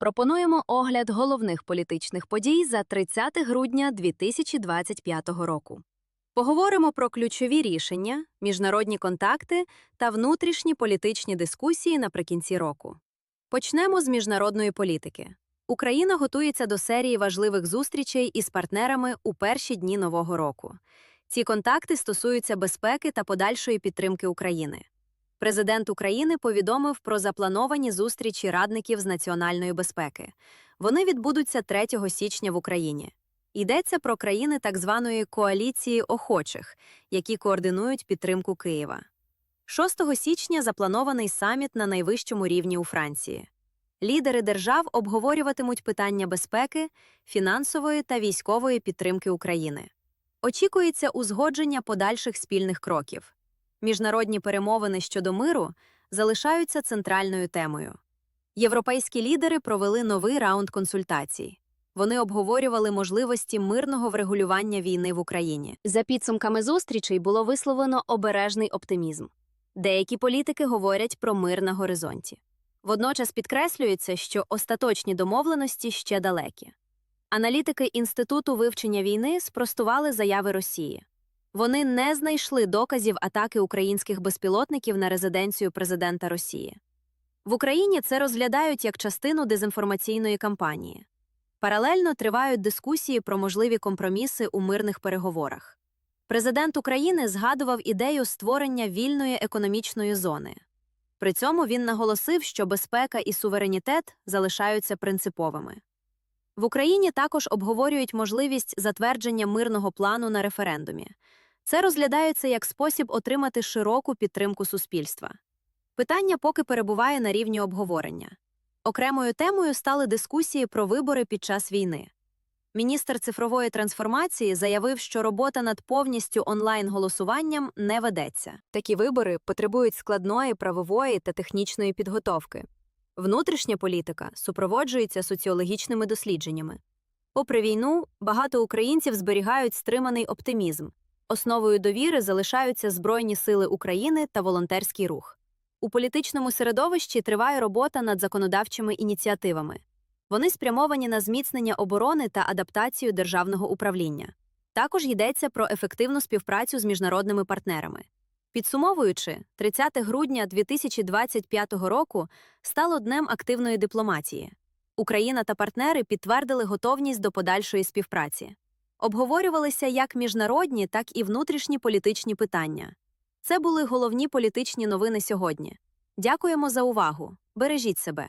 Пропонуємо огляд головних політичних подій за 30 грудня 2025 року. Поговоримо про ключові рішення, міжнародні контакти та внутрішні політичні дискусії наприкінці року. Почнемо з міжнародної політики. Україна готується до серії важливих зустрічей із партнерами у перші дні нового року. Ці контакти стосуються безпеки та подальшої підтримки України. Президент України повідомив про заплановані зустрічі радників з національної безпеки. Вони відбудуться 3 січня в Україні. Йдеться про країни так званої коаліції охочих, які координують підтримку Києва. 6 січня запланований саміт на найвищому рівні у Франції. Лідери держав обговорюватимуть питання безпеки, фінансової та військової підтримки України. Очікується узгодження подальших спільних кроків. Міжнародні перемовини щодо миру залишаються центральною темою. Європейські лідери провели новий раунд консультацій. Вони обговорювали можливості мирного врегулювання війни в Україні. За підсумками зустрічей було висловлено обережний оптимізм. Деякі політики говорять про мир на горизонті. Водночас підкреслюється, що остаточні домовленості ще далекі. Аналітики Інституту вивчення війни спростували заяви Росії. Вони не знайшли доказів атаки українських безпілотників на резиденцію президента Росії. В Україні це розглядають як частину дезінформаційної кампанії. Паралельно тривають дискусії про можливі компроміси у мирних переговорах. Президент України згадував ідею створення вільної економічної зони. При цьому він наголосив, що безпека і суверенітет залишаються принциповими. В Україні також обговорюють можливість затвердження мирного плану на референдумі. Це розглядається як спосіб отримати широку підтримку суспільства. Питання поки перебуває на рівні обговорення. Окремою темою стали дискусії про вибори під час війни. Міністр цифрової трансформації заявив, що робота над повністю онлайн-голосуванням не ведеться. Такі вибори потребують складної правової та технічної підготовки. Внутрішня політика супроводжується соціологічними дослідженнями. Попри війну, багато українців зберігають стриманий оптимізм. Основою довіри залишаються Збройні сили України та волонтерський рух. У політичному середовищі триває робота над законодавчими ініціативами. Вони спрямовані на зміцнення оборони та адаптацію державного управління. Також йдеться про ефективну співпрацю з міжнародними партнерами. Підсумовуючи, 30 грудня 2025 року стало днем активної дипломатії. Україна та партнери підтвердили готовність до подальшої співпраці. Обговорювалися як міжнародні, так і внутрішні політичні питання. Це були головні політичні новини сьогодні. Дякуємо за увагу. Бережіть себе.